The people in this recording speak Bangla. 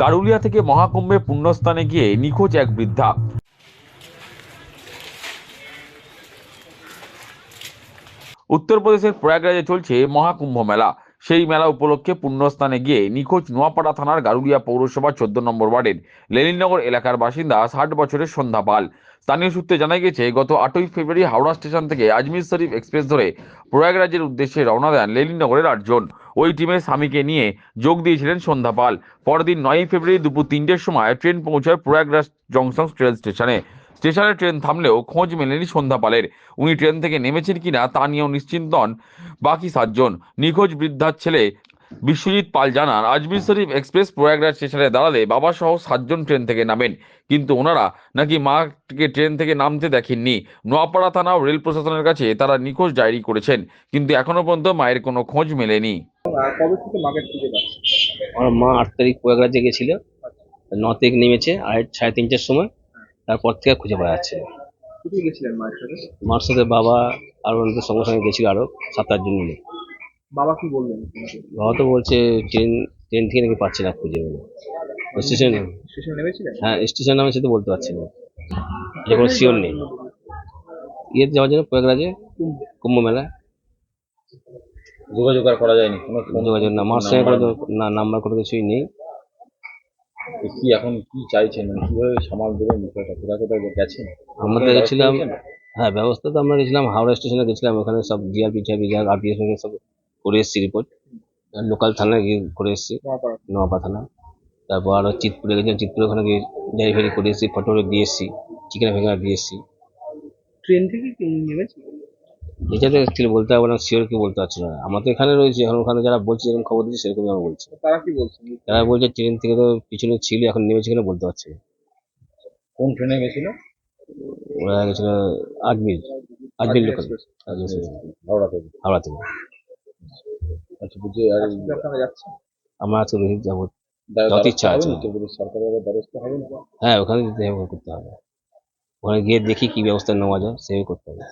গারুলিয়া থেকে মহাকুম্ভে পুণ্যস্থানে গিয়ে নিখোঁজ এক বৃদ্ধা। উত্তরপ্রদেশের প্রয়াগরাজে চলছে মহাকুম্ভ মেলা। সেই মেলা উপলক্ষে পুণ্যস্থানে গিয়ে নিখোঁজ নোয়াপাড়া থানার গারুলিয়া পৌরসভা চোদ্দ নম্বর ওয়ার্ডের লেনিননগর এলাকার বাসিন্দা ষাট বছরের সন্ধ্যা পাল। স্থানীয় সূত্রে জানা গেছে, গত আটই ফেব্রুয়ারি হাওড়া স্টেশন থেকে আজমির শরীফ এক্সপ্রেস ধরে প্রয়াগরাজের উদ্দেশ্যে রওনা দেন লেনিননগরের আটজন। ওই টিমের স্বামীকে নিয়ে যোগ দিয়েছিলেন সন্ধ্যা পাল পরদিন নয়ই ফেব্রুয়ারি দুপুর তিনটের সময় ট্রেন পৌঁছায় প্রয়াগরাজ জংশন রেল স্টেশনে। স্টেশনে ট্রেন থামলেও খোঁজ মেলেনি সন্ধ্যা পালের উনি ট্রেন থেকে নেমেছেন কিনা তা নিয়েও নিশ্চিন্ত নন বাকি সাতজন। নিখোঁজ বৃদ্ধার ছেলে বিশ্বজিৎ পাল জানান, আজমির শরীফ এক্সপ্রেস প্রয়াগরাজ স্টেশনে দাঁড়ালে বাবা সহ সাতজন ট্রেন থেকে নামেন। কিন্তু ওনারা নাকি মাকে ট্রেন থেকে নামতে দেখেননি। নোয়াপাড়া থানা রেল প্রশাসনের কাছে তারা নিখোঁজ ডায়েরি করেছেন। কিন্তু এখনও পর্যন্ত মায়ের কোনো খোঁজ মেলেনি। কবে থেকে মাকে খুঁজে পাচ্ছে আমার মা আট তারিখ প্রয়াগরাজে গেছিল। ন তারিখ নেমেছে আড়াই সাড়ে তিনটের সময় তারপর থেকে খুঁজে পাওয়া যাচ্ছে। না। গেছিলেন মায়ের সাথে? মার সাথে বাবা আর ওনাদের সঙ্গে সঙ্গে গেছিল আরও সাত আটজন মিলে। বাবা কি বললেন? বাবা তো বলছে ট্রেন ট্রেন থেকে নাকি পাচ্ছে না খুঁজে বলে। স্টেশন? স্টেশনে নেমেছিলেন? হ্যাঁ স্টেশন নামে সেটা বলতে পারছি না। এটা কোনো শিওর নেই। ইয়েতে যাওয়ার জন্য প্রয়াগরাজে? কুম্ভ। মেলা যোগাযোগ আর করা যায়নি? কোনো ফোন যোগাযোগ না মার সঙ্গে কোনো না নাম্বার কোনো কিছুই নেই। কি এখন কি চাইছেন? কীভাবে সামাল দেবেন বিষয়টা? কোথায় কোথায় গেছেন? আমরা তো গেছিলাম হ্যাঁ ব্যবস্থা তো আমরা গেছিলাম হাওড়া স্টেশনে গেছিলাম ওখানে সব জিআরপি টিআরপি যা আরপিএফ সঙ্গে সব করে এসেছি রিপোর্ট লোকাল থানায় গিয়ে করে এসেছি নোয়াপা থানা। তারপর আরও চিতপুরে গেছিলাম চিতপুরে ওখানে গিয়ে ফাইরি করে এসেছি ফটো দিয়ে এসেছি চিকেন ভেঙে দিয়ে এসেছি। ট্রেন থেকে কি নেমেছিলেন? এটা তো অ্যাকচুয়ালি বলতে পারব না শিওর কি বলতে পারছি না। আমরা তো এখানে রয়েছি এখন ওখানে যারা বলছে এরকম খবর দিচ্ছে সেরকমই আমরা বলছি। তারা কি বলছেন তারা বলছে ট্রেন থেকে তো পিছনে ছিল এখন নেমেছে কিনা বলতে পারছি না। কোন ট্রেনে গেছিল? ওরা গেছিল আজমির আজমির লোকাল হাওড়া থেকে। হাওড়া থেকে। আচ্ছা বুঝি আর আজকে আপনারা যাচ্ছেন? আমরা আজকে রোহিত যাব। যত ইচ্ছা দ্বারস্থ আছে। হবেন উত্তরপ্রদেশ সরকারের দ্বারস্থ হবেন হ্যাঁ ওখানে যেতে হবে করতে হবে। ওখানে গিয়ে দেখি কি ব্যবস্থা নেওয়া যায় সেভাবে করতে হবে।